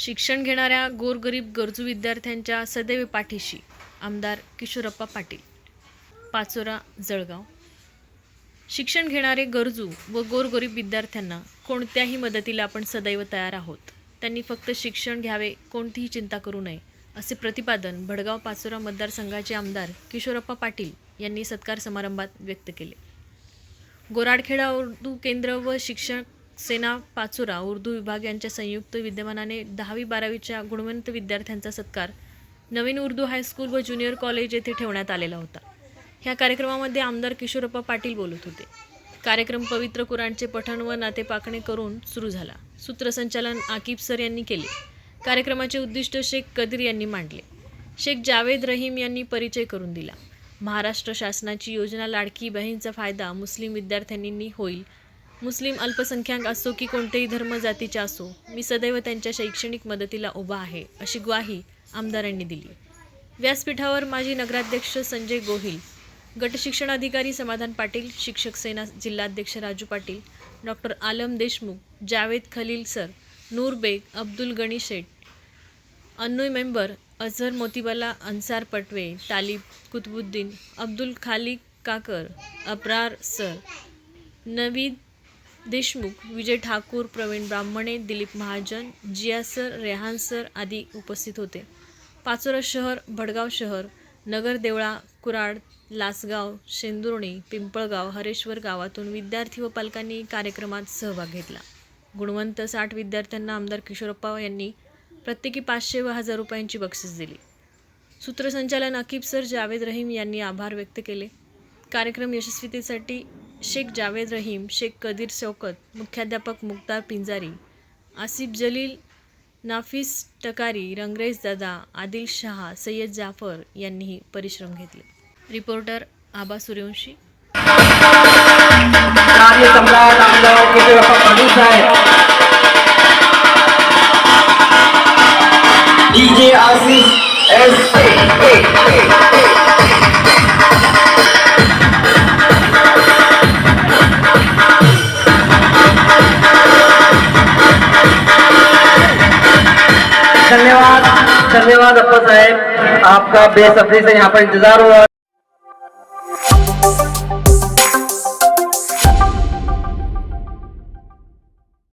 शिक्षण घेणाऱ्या गोरगरीब गरजू विद्यार्थ्यांच्या सदैव पाठीशी आमदार किशोरप्पा पाटील. पाचोरा जळगाव. शिक्षण घेणारे गरजू व गोरगरीब विद्यार्थ्यांना कोणत्याही मदतीला आपण सदैव तयार आहोत. त्यांनी फक्त शिक्षण घ्यावे कोणतीही चिंता करू नये असे प्रतिपादन भडगाव पाचोरा मतदारसंघाचे आमदार किशोरप्पा पाटील यांनी सत्कार समारंभात व्यक्त केले. गोराडखेडा उर्दू केंद्र व शिक्षण सेना पाचोरा उर्दू विभाग यांच्या संयुक्त विद्यमानाने दहावी बारावीच्या गुणवंत विद्यार्थ्यांचा सत्कार नवीन उर्दू हायस्कूल व ज्युनियर कॉलेज येथे ठेवण्यात आलेला होता. ह्या कार्यक्रमामध्ये आमदार किशोरप्पा पाटील बोलत होते. कार्यक्रम पवित्र कुराणचे पठण व नातेपाकणे करून सुरू झाला. सूत्रसंचालन आकिब सर यांनी केले. कार्यक्रमाचे उद्दिष्ट शेख कदीर यांनी मांडले. शेख जावेद रहीम यांनी परिचय करून दिला. महाराष्ट्र शासनाची योजना लाडकी बहीणचा फायदा मुस्लिम विद्यार्थ्यांनी होईल. मुस्लिम अल्पसंख्याक असो की कोणतेही धर्म जातीचे असो मी सदैव त्यांच्या शैक्षणिक मदतीला उभा आहे अशी ग्वाही आमदारांनी दिली. व्यासपीठावर माजी नगराध्यक्ष संजय गोहिल गट शिक्षण अधिकारी समाधान पाटील शिक्षक सेना जिल्हाध्यक्ष Raju Patil doctor Alam Deshmukh Javed Khalil sir Noor Baig Abdul Gani Sheth अन्नूय member Azhar Motibala Ansar Patwe Talib Qutbuddin Abdul Khaliq Kakar Abrar sir Naveed Deshmukh Vijay Thakur Praveen Brahmane Dilip Mahajan Jiya sir Rehan sir आदी उपस्थित होते. पाचोरा शहर भडगाव शहर नगर देवळा कुराड लासगाव शेंदुर्णी पिंपळगाव हरेश्वर गावातून विद्यार्थी व पालकांनी कार्यक्रमात सहभाग घेतला. गुणवंत साठ विद्यार्थ्यांना आमदार किशोरप्पा यांनी प्रत्येकी पाचशे व हजार रुपयांची बक्षीस दिली. सूत्रसंचालन अकीब सर जावेद रहीम यांनी आभार व्यक्त केले. कार्यक्रम यशस्वीतेसाठी शेख जावेद रहीम शेख कदीर शौकत मुख्याध्यापक मुक्तार पिंजारी आसिफ जलील नाफिस टकारी रंगरेज दादा आदिल शहा सय्यद जाफर यांनीही परिश्रम घेतले. Reporter Aba Suryavanshi. DJ Ashish S धन्यवाद धन्यवाद अप्पा साहेब। आपका बेसब्री से यहाँ पर इंतज़ार हो रहा